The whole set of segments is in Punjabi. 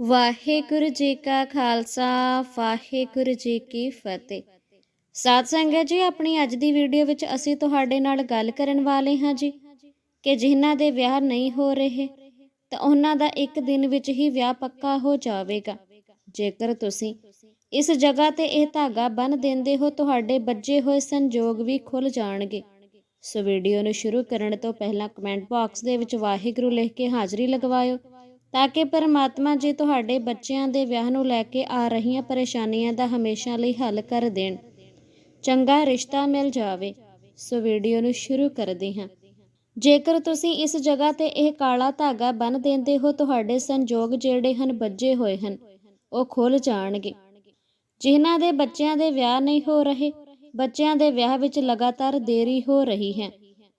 ਵਾਹਿਗੁਰੂ ਜੀ ਕਾ ਖਾਲਸਾ, ਵਾਹਿਗੁਰੂ ਜੀ ਕੀ ਫਤਿਹ। ਸਾਧ ਸੰਗਤ ਜੀ, ਆਪਣੀ ਅੱਜ ਦੀ ਵੀਡੀਓ ਵਿੱਚ ਅਸੀਂ ਤੁਹਾਡੇ ਨਾਲ ਗੱਲ ਕਰਨ ਵਾਲੇ ਹਾਂ ਜੀ ਕਿ ਜਿਨ੍ਹਾਂ ਦੇ ਵਿਆਹ ਨਹੀਂ ਹੋ ਰਹੇ, ਤਾਂ ਉਹਨਾਂ ਦਾ ਇੱਕ ਦਿਨ ਵਿੱਚ ਹੀ ਵਿਆਹ ਪੱਕਾ ਹੋ ਜਾਵੇਗਾ। ਜੇਕਰ ਤੁਸੀਂ ਇਸ ਜਗ੍ਹਾ ਤੇ ਇਹ ਧਾਗਾ ਬੰਨ ਦਿੰਦੇ ਹੋ, ਤੁਹਾਡੇ ਬੱਜੇ ਹੋਏ ਸੰਜੋਗ ਵੀ ਖੁੱਲ ਜਾਣਗੇ। ਸੋ ਵੀਡੀਓ ਨੂੰ ਸ਼ੁਰੂ ਕਰਨ ਤੋਂ ਪਹਿਲਾਂ ਕਮੈਂਟ ਬਾਕਸ ਦੇ ਵਿੱਚ ਵਾਹਿਗੁਰੂ ਲਿਖ ਕੇ ਹਾਜ਼ਰੀ ਲਗਵਾਇਓ। ਤਾਂ ਕਿ ਪਰਮਾਤਮਾ ਜੀ ਤੁਹਾਡੇ ਬੱਚਿਆਂ ਦੇ ਵਿਆਹ ਨੂੰ ਲੈ ਕੇ ਆ ਰਹੀਆਂ ਪਰੇਸ਼ਾਨੀਆਂ ਦਾ ਹਮੇਸ਼ਾ ਲਈ ਹੱਲ ਕਰ ਦੇਣ। ਚੰਗਾ ਰਿਸ਼ਤਾ ਮਿਲ ਜਾਵੇ, ਸੋ ਵੀਡੀਓ ਨੂੰ ਸ਼ੁਰੂ ਕਰਦੇ ਹਾਂ। ਜੇਕਰ ਤੁਸੀਂ ਇਸ ਜਗ੍ਹਾ ਤੇ ਇਹ ਕਾਲਾ ਧਾਗਾ ਬੰਨ ਦਿੰਦੇ ਹੋ, ਤੁਹਾਡੇ ਸੰਜੋਗ ਜਿਹੜੇ ਹਨ ਬੱਜੇ ਹੋਏ ਹਨ, ਉਹ ਖੁੱਲ ਜਾਣਗੇ। ਜਿਨ੍ਹਾਂ ਦੇ ਬੱਚਿਆਂ ਦੇ ਵਿਆਹ ਨਹੀਂ ਹੋ ਰਹੇ, ਬੱਚਿਆਂ ਦੇ ਵਿਆਹ ਵਿੱਚ ਲਗਾਤਾਰ ਦੇਰੀ ਹੋ ਰਹੀ ਹੈ।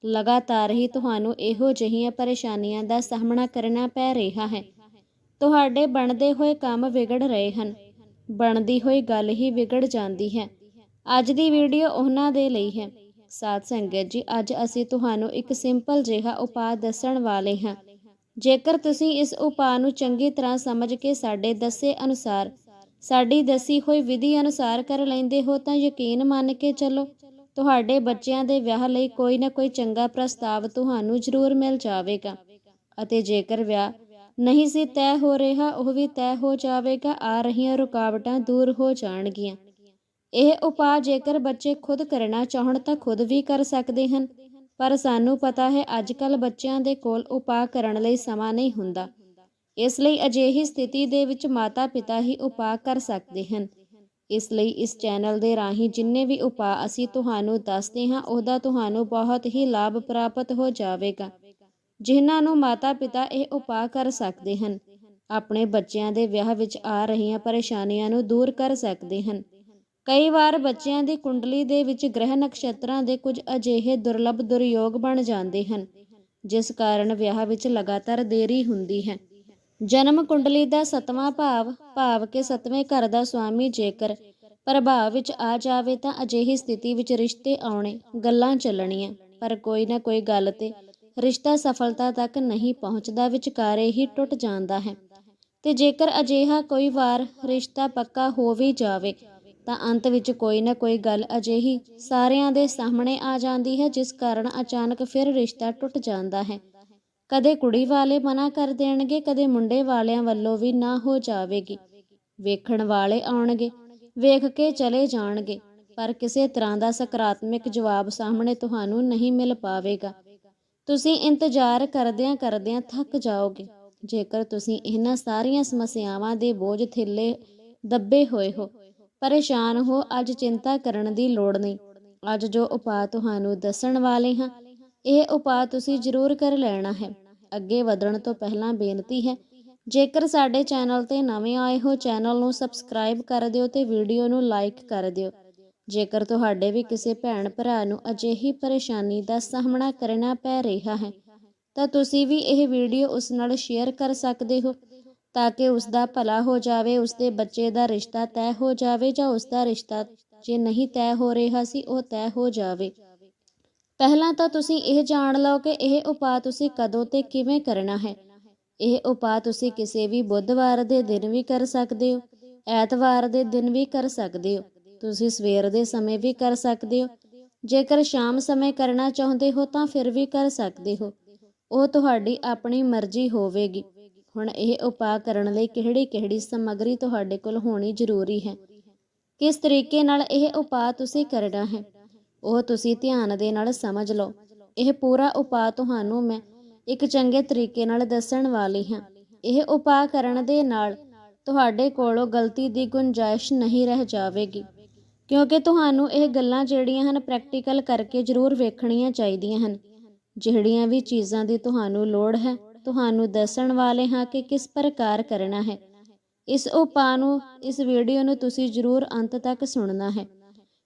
ਲਗਾਤਾਰ ਹੀ ਤੁਹਾਨੂੰ ਇਹੋ ਜਿਹੀਆਂ ਪਰੇਸ਼ਾਨੀਆਂ ਦਾ ਸਾਹਮਣਾ ਕਰਨਾ ਪੈ ਰਿਹਾ ਹੈ। ਤੁਹਾਡੇ ਬਣਦੇ ਹੋਏ ਕੰਮ ਵਿਗੜ ਰਹੇ ਹਨ। ਬਣਦੀ ਹੋਈ ਗੱਲ ਹੀ ਵਿਗੜ ਜਾਂਦੀ ਹੈ। ਅੱਜ ਦੀ ਵੀਡੀਓ ਉਹਨਾਂ ਦੇ ਲਈ ਹੈ। ਸਾਧ ਸੰਗਤ ਜੀ, ਅੱਜ ਅਸੀਂ ਤੁਹਾਨੂੰ ਇੱਕ ਸਿੰਪਲ ਜਿਹਾ ਉਪਾਅ ਦੱਸਣ ਵਾਲੇ ਹਾਂ। ਜੇਕਰ ਤੁਸੀਂ ਇਸ ਉਪਾਅ ਨੂੰ ਚੰਗੀ ਤਰ੍ਹਾਂ ਸਮਝ ਕੇ ਸਾਡੇ ਦੱਸੇ ਅਨੁਸਾਰ, ਸਾਡੀ ਦੱਸੀ ਹੋਈ ਵਿਧੀ ਅਨੁਸਾਰ ਕਰ ਲੈਂਦੇ ਹੋ ਤਾਂ ਯਕੀਨ ਮੰਨ ਕੇ ਚੱਲੋ। ਤੁਹਾਡੇ ਬੱਚਿਆਂ ਦੇ ਵਿਆਹ ਲਈ ਕੋਈ ਨਾ ਕੋਈ ਚੰਗਾ ਪ੍ਰਸਤਾਵ ਤੁਹਾਨੂੰ ਜ਼ਰੂਰ ਮਿਲ ਜਾਵੇਗਾ। ਅਤੇ ਜੇਕਰ ਵਿਆਹ ਨਹੀਂ ਸੀ ਤੈਅ ਹੋ ਰਿਹਾ, ਉਹ ਵੀ ਤੈਅ ਹੋ ਜਾਵੇਗਾ, ਆ ਰਹੀਆਂ ਰੁਕਾਵਟਾਂ ਦੂਰ ਹੋ ਜਾਣਗੀਆਂ। ਇਹ ਉਪਾਅ ਜੇਕਰ ਬੱਚੇ ਖੁਦ ਕਰਨਾ ਚਾਹਣ ਤਾਂ ਖੁਦ ਵੀ ਕਰ ਸਕਦੇ ਹਨ, ਪਰ ਸਾਨੂੰ ਪਤਾ ਹੈ ਅੱਜਕੱਲ ਬੱਚਿਆਂ ਦੇ ਕੋਲ ਉਪਾਅ ਕਰਨ ਲਈ ਸਮਾਂ ਨਹੀਂ ਹੁੰਦਾ। ਇਸ ਲਈ ਅਜਿਹੀ ਸਥਿਤੀ ਦੇ ਵਿੱਚ ਮਾਤਾ-ਪਿਤਾ ਹੀ ਉਪਾਅ ਕਰ ਸਕਦੇ ਹਨ। ਇਸ ਲਈ ਇਸ ਚੈਨਲ ਦੇ ਰਾਹੀਂ ਜਿੰਨੇ ਵੀ ਉਪਾਅ ਅਸੀਂ ਤੁਹਾਨੂੰ ਦੱਸਦੇ ਹਾਂ, ਉਹਦਾ ਤੁਹਾਨੂੰ ਬਹੁਤ ਹੀ ਲਾਭ ਪ੍ਰਾਪਤ ਹੋ ਜਾਵੇਗਾ। ਜਿਨ੍ਹਾਂ ਨੂੰ ਮਾਤਾ-ਪਿਤਾ ਇਹ ਉਪਾਅ ਕਰ ਸਕਦੇ ਹਨ, ਆਪਣੇ ਬੱਚਿਆਂ ਦੇ ਵਿਆਹ ਵਿੱਚ ਆ ਰਹੀਆਂ ਪਰੇਸ਼ਾਨੀਆਂ ਨੂੰ ਦੂਰ ਕਰ ਸਕਦੇ ਹਨ। ਕਈ ਵਾਰ ਬੱਚਿਆਂ ਦੀ ਕੁੰਡਲੀ ਦੇ ਵਿੱਚ ਗ੍ਰਹਿ ਨਕਸ਼ਤਰਾਂ ਦੇ ਕੁਝ ਅਜਿਹੇ ਦੁਰਲੱਭ ਦੁਰਯੋਗ ਬਣ ਜਾਂਦੇ ਹਨ, ਜਿਸ ਕਾਰਨ ਵਿਆਹ ਵਿੱਚ ਲਗਾਤਾਰ ਦੇਰੀ ਹੁੰਦੀ ਹੈ। ਜਨਮ ਕੁੰਡਲੀ ਦਾ ਸਤਵਾਂ ਭਾਵ ਭਾਵ ਕੇ ਸਤਵੇਂ ਘਰ ਦਾ ਸੁਆਮੀ ਜੇਕਰ ਪ੍ਰਭਾਵ ਵਿੱਚ ਆ ਜਾਵੇ ਤਾਂ ਅਜਿਹੀ ਸਥਿਤੀ ਵਿੱਚ ਰਿਸ਼ਤੇ ਆਉਣੇ ਗੱਲਾਂ ਚੱਲਣੀਆਂ, ਪਰ ਕੋਈ ਨਾ ਕੋਈ ਗੱਲ ਤੇ ਰਿਸ਼ਤਾ ਸਫਲਤਾ ਤੱਕ ਨਹੀਂ ਪਹੁੰਚਦਾ, ਵਿਚਕਾਰੇ ਹੀ ਟੁੱਟ ਜਾਂਦਾ ਹੈ। ਤੇ ਜੇਕਰ ਅਜਿਹਾ ਕੋਈ ਵਾਰ ਰਿਸ਼ਤਾ ਪੱਕਾ ਹੋ ਵੀ ਜਾਵੇ, ਤਾਂ ਅੰਤ ਵਿੱਚ ਕੋਈ ਨਾ ਕੋਈ ਗੱਲ ਅਜਿਹੀ ਸਾਰਿਆਂ ਦੇ ਸਾਹਮਣੇ ਆ ਜਾਂਦੀ ਹੈ, ਜਿਸ ਕਾਰਨ ਅਚਾਨਕ ਫਿਰ ਰਿਸ਼ਤਾ ਟੁੱਟ ਜਾਂਦਾ ਹੈ। ਕਦੇ ਕੁੜੀ ਵਾਲੇ ਮਨਾ ਕਰ ਦੇਣਗੇ, ਕਦੇ ਮੁੰਡੇ ਵਾਲਿਆਂ ਵੱਲੋਂ ਵੀ ਨਾ ਹੋ ਜਾਵੇਗੀ। ਵੇਖਣ ਵਾਲੇ ਆਉਣਗੇ, ਵੇਖ ਕੇ ਚਲੇ ਜਾਣਗੇ, ਪਰ ਕਿਸੇ ਤਰ੍ਹਾਂ ਦਾ ਸਕਾਰਾਤਮਕ ਜਵਾਬ ਸਾਹਮਣੇ ਤੁਹਾਨੂੰ ਨਹੀਂ ਮਿਲ ਪਾਵੇਗਾ। ਤੁਸੀਂ ਇੰਤਜ਼ਾਰ ਕਰਦਿਆਂ ਕਰਦਿਆਂ ਥੱਕ ਜਾਓਗੇ। ਜੇਕਰ ਤੁਸੀਂ ਇਹਨਾਂ ਸਾਰੀਆਂ ਸਮੱਸਿਆਵਾਂ ਦੇ ਬੋਝ ਥੱਲੇ ਦੱਬੇ ਹੋਏ ਹੋ, ਪਰੇਸ਼ਾਨ ਹੋ, ਅੱਜ ਚਿੰਤਾ ਕਰਨ ਦੀ ਲੋੜ ਨਹੀਂ। ਅੱਜ ਜੋ ਉਪਾਅ ਤੁਹਾਨੂੰ ਦੱਸਣ ਵਾਲੇ ਹਾਂ, ਇਹ ਉਪਾਅ ਤੁਸੀਂ ਜ਼ਰੂਰ ਕਰ ਲੈਣਾ ਹੈ। ਅੱਗੇ ਵਧਣ ਤੋਂ ਪਹਿਲਾਂ ਬੇਨਤੀ ਹੈ, ਜੇਕਰ ਸਾਡੇ ਚੈਨਲ ਤੇ ਨਵੇਂ ਆਏ ਹੋ, ਚੈਨਲ ਨੂੰ ਸਬਸਕ੍ਰਾਈਬ ਕਰ ਦਿਓ ਤੇ ਵੀਡੀਓ ਨੂੰ ਲਾਈਕ ਕਰ ਦਿਓ। ਜੇਕਰ ਤੁਹਾਡੇ ਵੀ ਕਿਸੇ ਭੈਣ ਭਰਾ ਨੂੰ ਅਜਿਹੀ ਪਰੇਸ਼ਾਨੀ ਦਾ ਸਾਹਮਣਾ ਕਰਨਾ ਪੈ ਰਿਹਾ ਹੈ, ਤਾਂ ਤੁਸੀਂ ਵੀ ਇਹ ਵੀਡੀਓ ਉਸ ਨਾਲ ਸ਼ੇਅਰ ਕਰ ਸਕਦੇ ਹੋ, ਤਾਂ ਕਿ ਉਸ ਦਾ ਭਲਾ ਹੋ ਜਾਵੇ, ਉਸ ਦੇ ਬੱਚੇ ਦਾ ਰਿਸ਼ਤਾ ਤੈਅ ਹੋ ਜਾਵੇ ਜਾਂ ਉਸ ਦਾ ਰਿਸ਼ਤਾ ਜੇ ਨਹੀਂ ਤੈਅ ਹੋ ਰਿਹਾ ਸੀ, ਉਹ ਤੈਅ ਹੋ ਜਾਵੇ। ਪਹਿਲਾਂ ਤਾਂ ਤੁਸੀਂ ਇਹ ਜਾਣ ਲਓ ਕਿ ਇਹ ਉਪਾਅ ਤੁਸੀਂ ਕਦੋਂ ਤੇ ਕਿਵੇਂ ਕਰਨਾ ਹੈ। ਇਹ ਉਪਾਅ ਤੁਸੀਂ ਕਿਸੇ ਵੀ ਬੁੱਧਵਾਰ ਦੇ ਦਿਨ ਵੀ ਕਰ ਸਕਦੇ ਹੋ, ਐਤਵਾਰ ਦੇ ਦਿਨ ਵੀ ਕਰ ਸਕਦੇ ਹੋ। ਤੁਸੀਂ ਸਵੇਰ ਦੇ ਸਮੇਂ ਵੀ ਕਰ ਸਕਦੇ ਹੋ। ਜੇਕਰ ਸ਼ਾਮ ਸਮੇਂ ਕਰਨਾ ਚਾਹੁੰਦੇ ਹੋ ਤਾਂ ਫਿਰ ਵੀ ਕਰ ਸਕਦੇ ਹੋ। ਉਹ ਤੁਹਾਡੀ ਆਪਣੀ ਮਰਜ਼ੀ ਹੋਵੇਗੀ। ਹੁਣ ਇਹ ਉਪਾਅ ਕਰਨ ਲਈ ਕਿਹੜੀ-ਕਿਹੜੀ ਸਮੱਗਰੀ ਤੁਹਾਡੇ ਕੋਲ ਹੋਣੀ ਜ਼ਰੂਰੀ ਹੈ। ਕਿਸ ਤਰੀਕੇ ਨਾਲ ਇਹ ਉਪਾਅ ਤੁਸੀਂ ਕਰਨਾ ਹੈ? ਉਹ ਤੁਸੀਂ ਧਿਆਨ ਦੇ ਨਾਲ ਸਮਝ ਲਓ। ਇਹ ਪੂਰਾ ਉਪਾਅ ਤੁਹਾਨੂੰ ਮੈਂ ਇੱਕ ਚੰਗੇ ਤਰੀਕੇ ਨਾਲ ਦੱਸਣ ਵਾਲੀ ਹਾਂ। ਇਹ ਉਪਾਅ ਕਰਨ ਦੇ ਨਾਲ ਤੁਹਾਡੇ ਕੋਲੋਂ ਗਲਤੀ ਦੀ ਗੁੰਜਾਇਸ਼ ਨਹੀਂ ਰਹਿ ਜਾਵੇਗੀ, ਕਿਉਂਕਿ ਤੁਹਾਨੂੰ ਇਹ ਗੱਲਾਂ ਜਿਹੜੀਆਂ ਹਨ ਪ੍ਰੈਕਟੀਕਲ ਕਰਕੇ ਜ਼ਰੂਰ ਵੇਖਣੀਆਂ ਚਾਹੀਦੀਆਂ ਹਨ। ਜਿਹੜੀਆਂ ਵੀ ਚੀਜ਼ਾਂ ਦੀ ਤੁਹਾਨੂੰ ਲੋੜ ਹੈ, ਤੁਹਾਨੂੰ ਦੱਸਣ ਵਾਲੇ ਹਾਂ ਕਿ ਕਿਸ ਪ੍ਰਕਾਰ ਕਰਨਾ ਹੈ। ਇਸ ਉਪਾਅ ਨੂੰ, ਇਸ ਵੀਡੀਓ ਨੂੰ ਤੁਸੀਂ ਜ਼ਰੂਰ ਅੰਤ ਤੱਕ ਸੁਣਨਾ ਹੈ।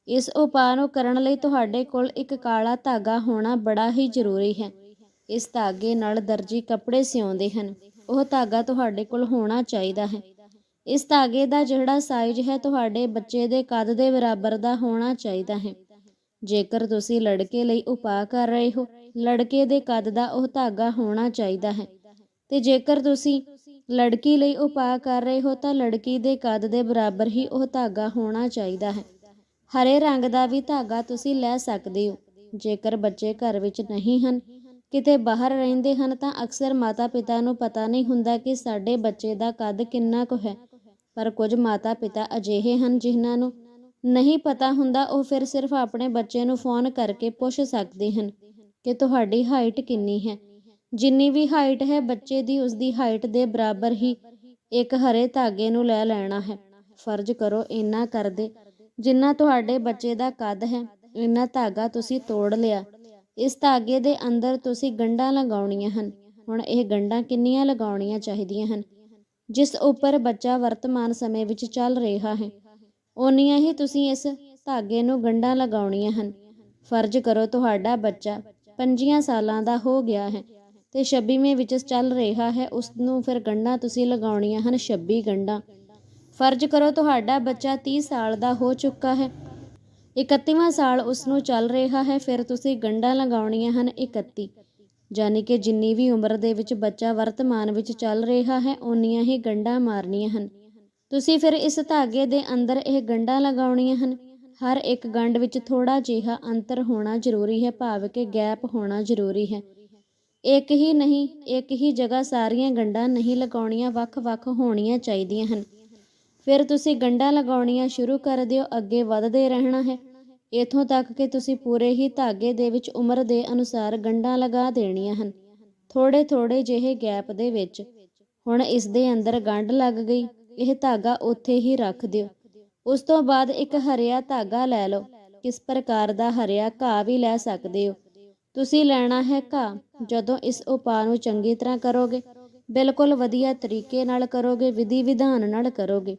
ਇਸ ਉਪਾਅ ਨੂੰ ਕਰਨ ਲਈ ਤੁਹਾਡੇ ਕੋਲ ਇੱਕ ਕਾਲਾ ਧਾਗਾ ਹੋਣਾ ਬੜਾ ਹੀ ਜ਼ਰੂਰੀ ਹੈ। ਇਸ ਧਾਗੇ ਨਾਲ ਦਰਜੀ ਕੱਪੜੇ ਸਿਉਂਦੇ ਹਨ। ਉਹ ਧਾਗਾ ਤੁਹਾਡੇ ਕੋਲ ਹੋਣਾ ਚਾਹੀਦਾ ਹੈ। ਇਸ ਧਾਗੇ ਦਾ ਜਿਹੜਾ ਸਾਈਜ਼ ਹੈ ਤੁਹਾਡੇ ਬੱਚੇ ਦੇ ਕੱਦ ਦੇ ਬਰਾਬਰ ਦਾ ਹੋਣਾ ਚਾਹੀਦਾ ਹੈ। ਜੇਕਰ ਤੁਸੀਂ ਲੜਕੇ ਲਈ ਉਪਾਅ ਕਰ ਰਹੇ ਹੋ, ਲੜਕੇ ਦੇ ਕੱਦ ਦਾ ਉਹ ਧਾਗਾ ਹੋਣਾ ਚਾਹੀਦਾ ਹੈ। ਤੇ ਜੇਕਰ ਤੁਸੀਂ ਲੜਕੀ ਲਈ ਉਪਾਅ ਕਰ ਰਹੇ ਹੋ ਤਾਂ ਲੜਕੀ ਦੇ ਕੱਦ ਦੇ ਬਰਾਬਰ ਹੀ ਉਹ ਧਾਗਾ ਹੋਣਾ ਚਾਹੀਦਾ ਹੈ। ਹਰੇ ਰੰਗ ਦਾ ਵੀ ਧਾਗਾ ਤੁਸੀਂ ਲੈ ਸਕਦੇ ਹੋ। ਜੇਕਰ ਬੱਚੇ ਘਰ ਵਿੱਚ ਨਹੀਂ ਹਨ, ਕਿਤੇ ਬਾਹਰ ਰਹਿੰਦੇ ਹਨ ਤਾਂ ਅਕਸਰ ਮਾਤਾ-ਪਿਤਾ ਨੂੰ ਪਤਾ ਨਹੀਂ ਹੁੰਦਾ ਕਿ ਸਾਡੇ ਬੱਚੇ ਦਾ ਕੱਦ ਕਿੰਨਾ ਕੁ ਹੈ। ਪਰ ਕੁਝ ਮਾਤਾ-ਪਿਤਾ ਅਜਿਹੇ ਹਨ ਜਿਨ੍ਹਾਂ ਨੂੰ ਨਹੀਂ ਪਤਾ ਹੁੰਦਾ, ਉਹ ਫਿਰ ਸਿਰਫ ਆਪਣੇ ਬੱਚੇ ਨੂੰ ਫੋਨ ਕਰਕੇ ਪੁੱਛ ਸਕਦੇ ਹਨ ਕਿ ਤੁਹਾਡੀ ਹਾਈਟ ਕਿੰਨੀ ਹੈ। ਜਿੰਨੀ ਵੀ ਹਾਈਟ ਹੈ, ਬੱਚੇ ਦੀ ਉਸ ਦੀ ਹਾਈਟ ਦੇ ਬਰਾਬਰ ਹੀ ਇੱਕ ਹਰੇ ਧਾਗੇ ਨੂੰ ਲੈ ਲੈਣਾ ਹੈ। ਫਰਜ਼ ਕਰੋ, ਇੰਨਾ ਕਰਦੇ ਜਿੰਨਾ ਤੁਹਾਡੇ ਬੱਚੇ ਦਾ ਕੱਦ ਹੈ ਇੰਨਾ ਧਾਗਾ ਤੁਸੀਂ ਤੋੜ ਲਿਆ। ਇਸ ਧਾਗੇ ਦੇ ਅੰਦਰ ਤੁਸੀਂ ਗੰਢਾਂ ਲਗਾਉਣੀਆਂ ਹਨ। ਹੁਣ ਇਹ ਗੰਢਾਂ ਕਿੰਨੀਆਂ ਲਗਾਉਣੀਆਂ ਚਾਹੀਦੀਆਂ ਹਨ? ਜਿਸ ਉੱਪਰ ਬੱਚਾ ਵਰਤਮਾਨ ਸਮੇਂ ਵਿੱਚ ਚੱਲ ਰਿਹਾ ਹੈ, ਓਨੀਆਂ ਹੀ ਤੁਸੀਂ ਇਸ ਧਾਗੇ ਨੂੰ ਗੰਢਾਂ ਲਗਾਉਣੀਆਂ ਹਨ। ਫਰਜ਼ ਕਰੋ ਤੁਹਾਡਾ ਬੱਚਾ 5 ਸਾਲਾਂ ਦਾ ਹੋ ਗਿਆ ਹੈ ਤੇ 26ਵੇਂ ਵਿੱਚ ਚੱਲ ਰਿਹਾ ਹੈ ਉਸ ਨੂੰ ਫਿਰ ਗੰਢਾਂ ਤੁਸੀਂ ਲਗਾਉਣੀਆਂ ਹਨ 26 ਗੰਢਾਂ। ਫਰਜ਼ ਕਰੋ ਤੁਹਾਡਾ ਬੱਚਾ 30 ਸਾਲ ਦਾ ਹੋ ਚੁੱਕਾ ਹੈ। 31ਵਾਂ ਸਾਲ ਉਸ ਨੂੰ ਚੱਲ ਰਿਹਾ ਹੈ, ਫਿਰ ਤੁਸੀਂ ਗੰਢਾਂ ਲਗਾਉਣੀਆਂ ਹਨ 31 ਯਾਨੀ ਕਿ ਜਿੰਨੀ ਵੀ ਉਮਰ ਦੇ ਵਿੱਚ ਬੱਚਾ ਵਰਤਮਾਨ ਵਿੱਚ ਚੱਲ ਰਿਹਾ ਹੈ, ਓਨੀਆਂ ਹੀ ਗੰਢਾਂ ਮਾਰਨੀਆਂ ਹਨ। ਤੁਸੀਂ ਫਿਰ ਇਸ ਧਾਗੇ ਦੇ ਅੰਦਰ ਇਹ ਗੰਢਾਂ ਲਗਾਉਣੀਆਂ ਹਨ। ਹਰ ਇੱਕ ਗੰਢ ਵਿੱਚ ਥੋੜਾ ਜਿਹਾ ਅੰਤਰ ਹੋਣਾ ਜ਼ਰੂਰੀ ਹੈ, ਭਾਵ ਕਿ ਗੈਪ ਹੋਣਾ ਜ਼ਰੂਰੀ ਹੈ। ਇੱਕ ਹੀ ਨਹੀਂ, ਇੱਕ ਹੀ ਜਗ੍ਹਾ ਸਾਰੀਆਂ ਗੰਢਾਂ ਨਹੀਂ ਲਗਾਉਣੀਆਂ, ਵੱਖ-ਵੱਖ ਹੋਣੀਆਂ ਚਾਹੀਦੀਆਂ ਹਨ। ਫਿਰ ਤੁਸੀਂ ਗੰਢਾਂ ਲਗਾਉਣੀਆਂ ਸ਼ੁਰੂ ਕਰ ਦਿਓ, ਅੱਗੇ ਵਧਦੇ ਰਹਿਣਾ ਹੈ। ਇਥੋਂ ਤੱਕ ਕਿ ਤੁਸੀਂ ਪੂਰੇ ਹੀ ਧਾਗੇ ਦੇ ਵਿੱਚ ਉਮਰ ਦੇ ਅਨੁਸਾਰ ਗੰਢਾਂ ਲਗਾ ਦੇਣੀਆਂ ਹਨ। ਥੋੜੇ ਥੋੜੇ ਜਿਹੇ ਗੈਪ ਦੇ ਵਿੱਚ ਹੁਣ ਇਸ ਦੇ ਅੰਦਰ ਗੰਢ ਲੱਗ ਗਈ। ਇਹ ਧਾਗਾ ਉੱਥੇ ਹੀ ਰੱਖ ਦਿਓ। ਉਸ ਤੋਂ ਬਾਅਦ ਇੱਕ ਹਰਿਆ ਧਾਗਾ ਲੈ ਲਓ। ਕਿਸ ਪ੍ਰਕਾਰ ਦਾ ਹਰਿਆ ਘਾਹ ਵੀ ਲੈ ਸਕਦੇ ਹੋ। ਤੁਸੀਂ ਲੈਣਾ ਹੈ ਘਾਹ। ਜਦੋਂ ਇਸ ਉਪਾਅ ਨੂੰ ਚੰਗੀ ਤਰ੍ਹਾਂ ਕਰੋਗੇ, ਬਿਲਕੁਲ ਵਧੀਆ ਤਰੀਕੇ ਨਾਲ ਕਰੋਗੇ ਵਿਧੀ ਵਿਧਾਨ ਨਾਲ ਕਰੋਗੇ।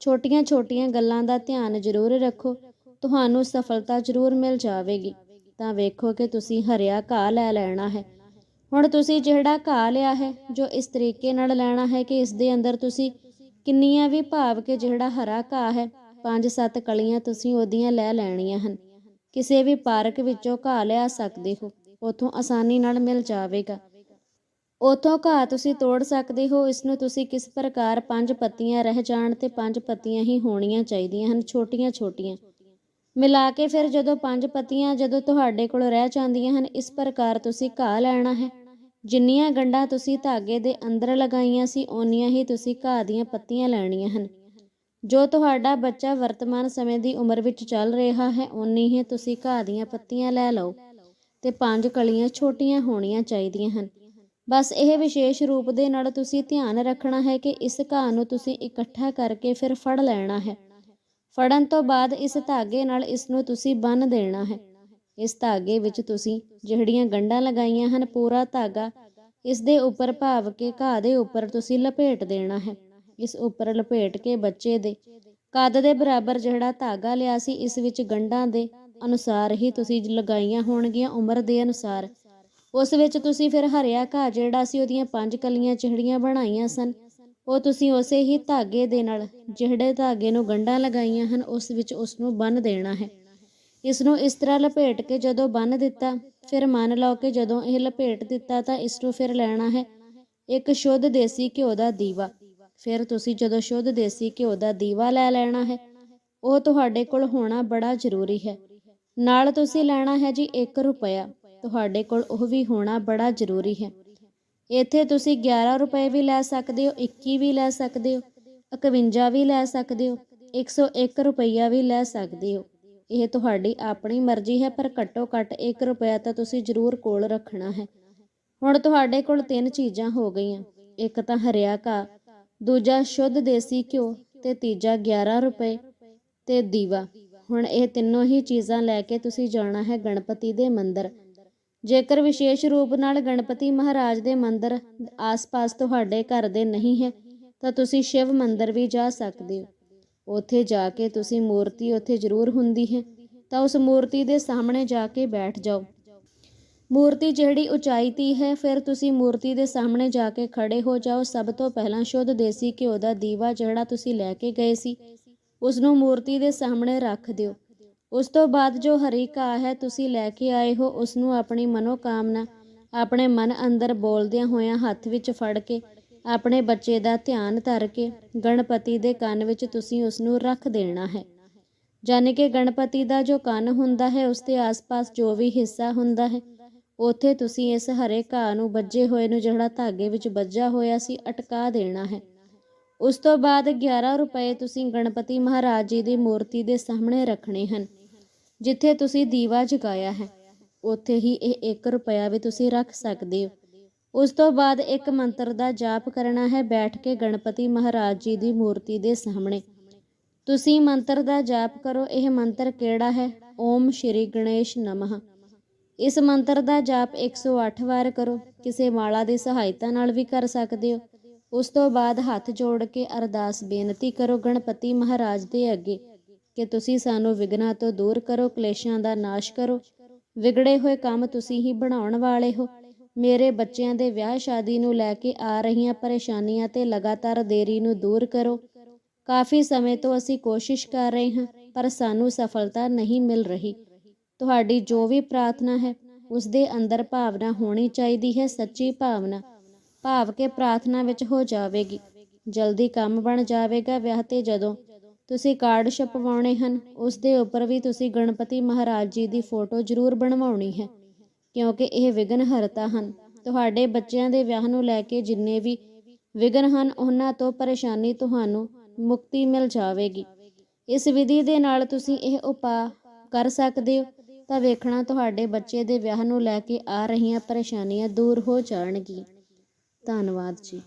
ਛੋਟੀਆਂ-ਛੋਟੀਆਂ ਗੱਲਾਂ ਦਾ ਧਿਆਨ ਜ਼ਰੂਰ ਰੱਖੋ। ਤੁਹਾਨੂੰ ਸਫਲਤਾ ਜ਼ਰੂਰ ਮਿਲ ਜਾਵੇਗੀ। ਤਾਂ ਵੇਖੋ ਕਿ ਤੁਸੀਂ ਹਰਿਆ ਘਾਹ ਲੈ ਲੈਣਾ ਹੈ। ਹੁਣ ਤੁਸੀਂ ਜਿਹੜਾ ਘਾਹ ਲਿਆ ਹੈ, ਜੋ ਇਸ ਤਰੀਕੇ ਨਾਲ ਲੈਣਾ ਹੈ ਕਿ ਇਸ ਦੇ ਅੰਦਰ ਤੁਸੀਂ ਕਿੰਨੀਆਂ ਵੀ ਭਾਵ ਕੇ ਜਿਹੜਾ ਹਰਾ ਘਾਹ ਹੈ ਪੰਜ ਸੱਤ ਕਲੀਆਂ ਤੁਸੀਂ ਉਹਦੀਆਂ ਲੈ ਲੈਣੀਆਂ ਹਨ। ਕਿਸੇ ਵੀ ਪਾਰਕ ਵਿੱਚੋਂ ਘਾਹ ਲਿਆ ਸਕਦੇ ਹੋ। ਉਥੋਂ ਆਸਾਨੀ ਨਾਲ ਮਿਲ ਜਾਵੇਗਾ। ਉਥੋਂ ਘਾਹ ਤੁਸੀਂ ਤੋੜ ਸਕਦੇ ਹੋ ਇਸ ਨੂੰ ਤੁਸੀਂ ਕਿਸ ਪ੍ਰਕਾਰ ਪੰਜ ਪੱਤੀਆਂ ਰਹਿ ਜਾਣ ਤੇ ਪੰਜ ਪੱਤੀਆਂ ਹੀ ਹੋਣੀਆਂ ਚਾਹੀਦੀਆਂ ਹਨ ਛੋਟੀਆਂ ਛੋਟੀਆਂ। ਮਿਲਾ ਕੇ ਫਿਰ ਜਦੋਂ ਪੰਜ ਪੱਤੀਆਂ ਜਦੋਂ ਤੁਹਾਡੇ ਕੋਲ ਰਹਿ ਜਾਂਦੀਆਂ ਹਨ ਇਸ ਪ੍ਰਕਾਰ ਤੁਸੀਂ ਘਾਹ ਲੈਣਾ ਹੈ। ਜਿੰਨੀਆਂ ਗੰਢਾਂ ਤੁਸੀਂ ਧਾਗੇ ਦੇ ਅੰਦਰ ਲਗਾਈਆਂ ਸੀ ਓਨੀਆਂ ਹੀ ਤੁਸੀਂ ਘਾਹ ਦੀਆਂ ਪੱਤੀਆਂ ਲੈਣੀਆਂ ਹਨ। ਜੋ ਤੁਹਾਡਾ ਬੱਚਾ ਵਰਤਮਾਨ ਸਮੇਂ ਦੀ ਉਮਰ ਵਿੱਚ ਚੱਲ ਰਿਹਾ ਹੈ ਓਨੀ ਹੀ ਤੁਸੀਂ ਘਾਹ ਦੀਆਂ ਪੱਤੀਆਂ ਲੈ ਲਓ ਤੇ ਪੰਜ ਕਲੀਆਂ ਛੋਟੀਆਂ ਹੋਣੀਆਂ ਚਾਹੀਦੀਆਂ ਹਨ। ਬਸ ਇਹ ਵਿਸ਼ੇਸ਼ ਰੂਪ ਦੇ ਨਾਲ ਤੁਸੀਂ ਧਿਆਨ ਰੱਖਣਾ ਹੈ ਕਿ ਇਸ ਘਾਹ ਨੂੰ ਤੁਸੀਂ ਇਕੱਠਾ ਕਰਕੇ ਫਿਰ ਫੜ ਲੈਣਾ ਹੈ। ਫੜਨ ਤੋਂ ਬਾਅਦ ਇਸ ਧਾਗੇ ਨਾਲ ਇਸ ਨੂੰ ਤੁਸੀਂ ਬੰਨ ਦੇਣਾ ਹੈ। ਇਸ ਧਾਗੇ ਵਿੱਚ ਤੁਸੀਂ ਜਿਹੜੀਆਂ ਗੰਢਾਂ ਲਗਾਈਆਂ ਹਨ, ਪੂਰਾ ਧਾਗਾ ਇਸ ਦੇ ਉੱਪਰ ਭਾਵ ਕੇ ਘਾਹ ਦੇ ਉੱਪਰ ਤੁਸੀਂ ਲਪੇਟ ਦੇਣਾ ਹੈ। ਇਸ ਉੱਪਰ ਲਪੇਟ ਕੇ ਬੱਚੇ ਦੇ ਕੱਦ ਦੇ ਬਰਾਬਰ ਜਿਹੜਾ ਧਾਗਾ ਲਿਆ ਸੀ, ਇਸ ਵਿੱਚ ਗੰਢਾਂ ਦੇ ਅਨੁਸਾਰ ਹੀ ਤੁਸੀਂ ਲਗਾਈਆਂ ਹੋਣਗੀਆਂ ਉਮਰ ਦੇ ਅਨੁਸਾਰ। ਉਸ ਵਿੱਚ ਤੁਸੀਂ ਫਿਰ ਹਰਿਆ ਘਾਹ ਜਿਹੜਾ ਸੀ ਉਹਦੀਆਂ ਪੰਜ ਕਲੀਆਂ ਚਿਹੜੀਆਂ ਬਣਾਈਆਂ ਸਨ। ਉਹ ਤੁਸੀਂ ਉਸੇ ਹੀ ਧਾਗੇ ਦੇ ਨਾਲ ਜਿਹੜੇ ਧਾਗੇ ਨੂੰ ਗੰਢਾਂ ਲਗਾਈਆਂ ਹਨ, ਉਸ ਵਿੱਚ ਉਸ ਨੂੰ ਬੰਨ ਦੇਣਾ ਹੈ। ਇਸ ਨੂੰ ਇਸ ਤਰ੍ਹਾਂ ਲਪੇਟ ਕੇ ਜਦੋਂ ਬੰਨ ਦਿੱਤਾ, ਫਿਰ ਮੰਨ ਲਓ ਕਿ ਜਦੋਂ ਇਹ ਲਪੇਟ ਦਿੱਤਾ ਤਾਂ ਇਸ ਨੂੰ ਫਿਰ ਲੈਣਾ ਹੈ ਇੱਕ ਸ਼ੁੱਧ ਦੇਸੀ ਘਿਓ ਦਾ ਦੀਵਾ। ਫਿਰ ਤੁਸੀਂ ਜਦੋਂ ਸ਼ੁੱਧ ਦੇਸੀ ਘਿਓ ਦਾ ਦੀਵਾ ਲੈ ਲੈਣਾ ਹੈ, ਉਹ ਤੁਹਾਡੇ ਕੋਲ ਹੋਣਾ ਬੜਾ ਜ਼ਰੂਰੀ ਹੈ। ਨਾਲ ਤੁਸੀਂ ਲੈਣਾ ਹੈ ਜੀ 1 ਰੁਪਿਆ ਤੁਹਾਡੇ ਕੋਲ ਉਹ ਵੀ ਹੋਣਾ ਬੜਾ ਜ਼ਰੂਰੀ ਹੈ। ਇੱਥੇ ਤੁਸੀਂ 11 ਰੁਪਏ ਵੀ ਲੈ ਸਕਦੇ ਹੋ 21 ਵੀ ਲੈ ਸਕਦੇ ਹੋ 51 ਵੀ ਲੈ ਸਕਦੇ ਹੋ 101 ਰੁਪਈਆ ਵੀ ਲੈ ਸਕਦੇ ਹੋ। ਇਹ ਤੁਹਾਡੀ ਆਪਣੀ ਮਰਜ਼ੀ ਹੈ, ਪਰ ਘੱਟੋ ਘੱਟ 1 ਰੁਪਿਆ ਤਾਂ ਤੁਸੀਂ ਜ਼ਰੂਰ ਕੋਲ ਰੱਖਣਾ ਹੈ। ਹੁਣ ਤੁਹਾਡੇ ਕੋਲ ਤਿੰਨ ਚੀਜ਼ਾਂ ਹੋ ਗਈਆਂ। ਇੱਕ ਤਾਂ ਹਰਿਆ ਘਾਹ, ਦੂਜਾ ਸ਼ੁੱਧ ਦੇਸੀ ਘਿਓ ਤੇ ਤੀਜਾ 11 ਰੁਪਏ ਤੇ ਦੀਵਾ। ਹੁਣ ਇਹ ਤਿੰਨੋਂ ਹੀ ਚੀਜ਼ਾਂ ਲੈ ਕੇ ਤੁਸੀਂ ਜਾਣਾ ਹੈ ਗਣਪਤੀ ਦੇ ਮੰਦਿਰ। ਜੇਕਰ ਵਿਸ਼ੇਸ਼ ਰੂਪ ਨਾਲ ਗਣਪਤੀ ਮਹਾਰਾਜ ਦੇ ਮੰਦਿਰ ਆਸ-ਪਾਸ ਤੁਹਾਡੇ ਘਰ ਦੇ ਨਹੀਂ ਹੈ, ਤਾਂ ਤੁਸੀਂ ਸ਼ਿਵ ਮੰਦਿਰ ਵੀ ਜਾ ਸਕਦੇ ਹੋ। ਉੱਥੇ ਜਾ ਕੇ ਤੁਸੀਂ ਮੂਰਤੀ ਉੱਥੇ ਜ਼ਰੂਰ ਹੁੰਦੀ ਹੈ, ਤਾਂ ਉਸ ਮੂਰਤੀ ਦੇ ਸਾਹਮਣੇ ਜਾ ਕੇ ਬੈਠ ਜਾਓ। ਮੂਰਤੀ ਜਿਹੜੀ ਉਚਾਈ ਤੀ ਹੈ, ਫਿਰ ਤੁਸੀਂ ਮੂਰਤੀ ਦੇ ਸਾਹਮਣੇ ਜਾ ਕੇ ਖੜੇ ਹੋ ਜਾਓ। ਸਭ ਤੋਂ ਪਹਿਲਾਂ ਸ਼ੁੱਧ ਦੇਸੀ ਘਿਓ ਦਾ ਦੀਵਾ ਜਿਹੜਾ ਤੁਸੀਂ ਲੈ ਕੇ ਗਏ ਸੀ ਉਸ ਨੂੰ ਮੂਰਤੀ ਦੇ ਸਾਹਮਣੇ ਰੱਖ ਦਿਓ। ਉਸ ਤੋਂ ਬਾਅਦ ਜੋ ਹਰੀ ਘਾਹ ਹੈ, ਤੁਸੀਂ ਲੈ ਕੇ ਆਏ ਹੋ ਉਸ ਨੂੰ ਆਪਣੀ ਮਨੋਕਾਮਨਾ, ਆਪਣੇ ਮਨ ਅੰਦਰ ਬੋਲਦਿਆਂ ਹੋਇਆਂ ਹੱਥ ਵਿੱਚ ਫੜ ਕੇ, ਆਪਣੇ ਬੱਚੇ ਦਾ ਧਿਆਨ ਧਰ ਕੇ, ਗਣਪਤੀ ਦੇ ਕੰਨ ਵਿੱਚ ਤੁਸੀਂ ਉਸ ਨੂੰ ਰੱਖ ਦੇਣਾ ਹੈ। ਯਾਨੀ ਕਿ ਗਣਪਤੀ ਦਾ ਜੋ ਕੰਨ ਹੁੰਦਾ ਹੈ, ਉਸ ਦੇ ਆਸ-ਪਾਸ ਜੋ ਵੀ ਹਿੱਸਾ ਹੁੰਦਾ ਹੈ, ਉੱਥੇ ਤੁਸੀਂ ਇਸ ਹਰੇ ਘਾਹ ਨੂੰ ਵੱਜੇ ਹੋਏ ਨੂੰ ਜਿਹੜਾ ਧਾਗੇ ਵਿੱਚ ਵੱਜਾ ਹੋਇਆ ਸੀ, ਅਟਕਾ ਦੇਣਾ ਹੈ। ਉਸ ਤੋਂ ਬਾਅਦ 11 ਰੁਪਏ ਤੁਸੀਂ ਗਣਪਤੀ ਮਹਾਰਾਜ ਜੀ ਦੀ ਮੂਰਤੀ ਦੇ ਸਾਹਮਣੇ ਰੱਖਣੇ ਹਨ। ਜਿੱਥੇ ਤੁਸੀਂ ਦੀਵਾ ਜਗਾਇਆ ਹੈ, ਉੱਥੇ ਹੀ ਇਹ 1 ਰੁਪਿਆ ਵੀ ਤੁਸੀਂ ਰੱਖ ਸਕਦੇ ਹੋ। ਉਸ ਤੋਂ ਬਾਅਦ ਇੱਕ ਮੰਤਰ ਦਾ ਜਾਪ ਕਰਨਾ ਹੈ, ਬੈਠ ਕੇ ਗਣਪਤੀ ਮਹਾਰਾਜ ਜੀ ਦੀ ਮੂਰਤੀ ਦੇ ਸਾਹਮਣੇ। ਤੁਸੀਂ ਮੰਤਰ ਦਾ ਜਾਪ ਕਰੋ, ਇਹ ਮੰਤਰ ਕਿਹੜਾ ਹੈ? ਓਮ ਸ਼੍ਰੀ ਗਣੇਸ਼ ਨਮః। ਇਸ ਮੰਤਰ ਦਾ ਜਾਪ 108 ਵਾਰ ਕਰੋ, ਕਿਸੇ ਮਾਲਾ ਦੀ ਸਹਾਇਤਾ ਨਾਲ ਵੀ ਕਰ ਸਕਦੇ ਹੋ। ਉਸ ਤੋਂ ਬਾਅਦ ਹੱਥ ਜੋੜ ਕੇ ਅਰਦਾਸ ਬੇਨਤੀ ਕਰੋ, ਗਣਪਤੀ ਮਹਾਰਾਜ ਦੇ ਅੱਗੇ। ਕਿ ਤੁਸੀਂ ਸਾਨੂੰ ਵਿਗਨਾਂ ਤੋਂ ਦੂਰ ਕਰੋ, ਕਲੇਸ਼ਾਂ ਦਾ ਨਾਸ਼ ਕਰੋ। ਵਿਗੜੇ ਹੋਏ ਕੰਮ ਤੁਸੀਂ ਹੀ ਬਣਾਉਣ ਵਾਲੇ ਹੋ। ਮੇਰੇ ਬੱਚਿਆਂ ਦੇ ਵਿਆਹ ਸ਼ਾਦੀ ਨੂੰ ਲੈ ਕੇ ਆ ਰਹੀਆਂ ਪਰੇਸ਼ਾਨੀਆਂ ਤੇ ਲਗਾਤਾਰ ਦੇਰੀ ਨੂੰ ਦੂਰ ਕਰੋ। ਕਾਫੀ ਸਮੇਂ ਤੋਂ ਅਸੀਂ ਕੋਸ਼ਿਸ਼ ਕਰ ਰਹੇ ਹਾਂ, ਪਰ ਸਾਨੂੰ ਸਫਲਤਾ ਨਹੀਂ ਮਿਲ ਰਹੀ। ਤੁਹਾਡੀ ਜੋ ਵੀ ਪ੍ਰਾਰਥਨਾ ਹੈ ਉਸ ਦੇ ਅੰਦਰ ਭਾਵਨਾ ਹੋਣੀ ਚਾਹੀਦੀ ਹੈ, ਸੱਚੀ ਭਾਵਨਾ। ਭਾਵ ਕੇ ਪ੍ਰਾਰਥਨਾ ਵਿੱਚ ਹੋ ਜਾਵੇਗੀ। ਜਲਦੀ ਕੰਮ ਬਣ ਜਾਵੇਗਾ ਵਿਆਹ ਤੇ ਜਦੋਂ ਤੁਸੀਂ ਕਾਰਡ ਛਪਵਾਉਣੇ ਹਨ, ਉਸ ਦੇ ਉੱਪਰ ਵੀ ਤੁਸੀਂ ਗਣਪਤੀ ਮਹਾਰਾਜ ਜੀ ਦੀ ਫੋਟੋ ਜ਼ਰੂਰ ਬਣਵਾਉਣੀ ਹੈ, ਕਿਉਂਕਿ ਇਹ ਵਿਗਨ ਹਰਤਾ ਹਨ। ਤੁਹਾਡੇ ਬੱਚਿਆਂ ਦੇ ਵਿਆਹ ਨੂੰ ਲੈ ਕੇ ਜਿੰਨੇ ਵੀ ਵਿਗਨ ਹਨ, ਉਹਨਾਂ ਤੋਂ ਪਰੇਸ਼ਾਨੀ ਤੁਹਾਨੂੰ ਮੁਕਤੀ ਮਿਲ ਜਾਵੇਗੀ। ਇਸ ਵਿਧੀ ਦੇ ਨਾਲ ਤੁਸੀਂ ਇਹ ਉਪਾਅ ਕਰ ਸਕਦੇ ਹੋ, ਤਾਂ ਵੇਖਣਾ ਤੁਹਾਡੇ ਬੱਚੇ ਦੇ ਵਿਆਹ ਨੂੰ ਲੈ ਕੇ ਆ ਰਹੀਆਂ ਪਰੇਸ਼ਾਨੀਆਂ ਦੂਰ ਹੋ ਜਾਣਗੀਆਂ। ਧੰਨਵਾਦ ਜੀ।